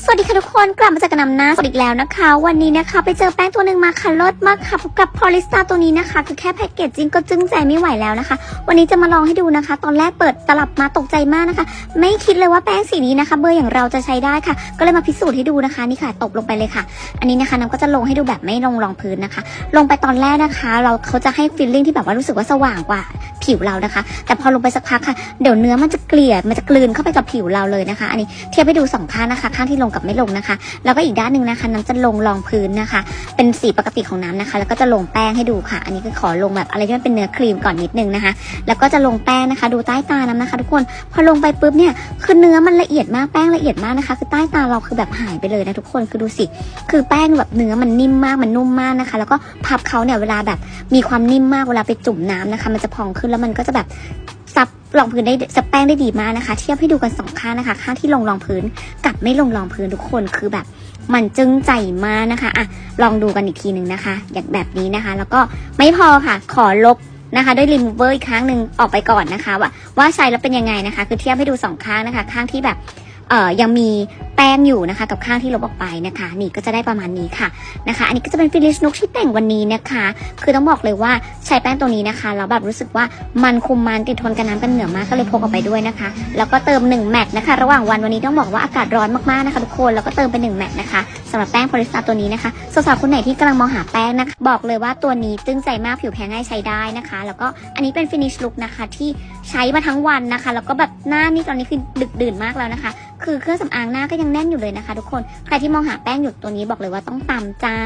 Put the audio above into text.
สวัสดีค่ะทุกคนกลับมาจากกระนำหน้าสดอีกแล้วนะคะ วันนี้นะคะ ไปเจอแป้งตัวหนึ่งมาค่ะลดมากค่ะพบกับพอลิสตาตัวนี้นะคะ คือแค่แพ็กเกจจิ้งก็จึ้งใจไม่ไหวแล้วนะคะ วันนี้จะมาลองให้ดูนะคะ ตอนแรกเปิดตลับมาตกใจมากนะคะ ไม่คิดเลยว่าแป้งสีนี้นะคะ เบอร์อย่างเราจะใช้ได้ค่ะ ก็เลยมาพิสูจน์ให้ดูนะคะนี่ค่ะตบลงไปเลยค่ะ อันนี้นะคะน้ำก็จะลงให้ดูแบบไม่ลงรองพื้นนะคะ ลงไปตอนแรกนะคะ เราเขาจะให้ฟีลลิ่งที่แบบว่ารู้สึกว่าสว่างกว่า ผิวเรานะคะ แต่พอลงไปสักพักค่ะเดี๋ยวเนื้อมันจะเกลี่ยมันจะกลืนเข้าไปกับผิวเราเลยนะคะ อันนี้เทียบให้ดูสองข้างนะคะ ข้างที่ลงกับไม่ลงนะคะ แล้วก็อีกด้านหนึ่งนะคะน้ำจะลงรองพื้นนะคะ เป็นสีปกติของน้ำนะคะ แล้วก็จะลงแป้งให้ดูค่ะ อันนี้คือขอลงแบบอะไรที่มันเป็นเนื้อครีมก่อนนิดนึงนะคะ แล้วก็จะลงแป้งนะคะ ดูใต้ตาน้ำนะคะ ทุกคนพอลงไปปุ๊บเนี่ยคือเนื้อมันละเอียดมากแป้งละเอียดมากนะคะ คือใต้ตาเราคือแบบหายไปเลยนะทุกคนคือดูสิคือแป้งแบบเนื้อมันนิ่มมากมันนุ่มมากนะคะ แล้วก็พับเขาเนี่ยเวลาแบบมีความนิ่มมากเวลาไปจุ่มน้ำนะคะ มันจะพองขึ้นแล้วมันก็จะแบบซับรองพื้นได้ซับแป้งได้ดีมากนะคะ เทียบให้ดูกันสองข้างนะคะข้างที่ลงรองพื้นกับไม่ลงรองพื้นทุกคนคือแบบมันจึงใจมากนะคะอะลองดูกันอีกทีหนึ่งนะคะ อย่างแบบนี้นะคะ แล้วก็ไม่พอค่ะขอลบนะคะด้วยรีมูเวอร์อีกครั้งหนึ่งออกไปก่อนนะคะ ว่าว่าใช้แล้วเป็นยังไงนะคะ คือเทียบให้ดูสองข้างนะคะ ข้างที่แบบเอ่อยังมี แป้งอยู่นะคะ กับข้างที่ลบออกไปนะคะ นี่ก็จะได้ประมาณนี้ค่ะนะคะ อันนี้ก็จะเป็นฟิลิชนุกที่แต่งวันนี้นะคะ คือต้องบอกเลยว่าใช้แป้งตัวนี้นะคะแล้วแบบรู้สึกว่ามันคุมมันติดทนกันน้ำกันเหนือมากก็เลยพกออกไปด้วยนะคะ แล้วก็เติม1แมทนะคะ ระหว่างวันวันนี้ต้องบอกว่าอากาศร้อนมากๆนะคะทุกคนแล้วก็เติมไป1แมทนะคะสำหรับแป้งโพลิสตาตัวนี้นะคะสาวๆคนไหนที่กำลังมองหาแป้งนะคะบอกเลยว่าตัวนี้จึ้งใจมากผิวแพ้ง่ายใช้ได้นะคะ แล้วก็อันนี้เป็นฟินิชลุคนะคะที่ใช้มาทั้งวันนะคะ แล้วก็แบบหน้านี่ตอนนี้คือดึกดื่นมากแล้วนะคะ คือเครื่องสำอางหน้าก็ยังแน่นอยู่เลยนะคะ ทุกคน ใครที่มองหาแป้งหยุดตัวนี้บอกเลยว่าต้องตามจ้า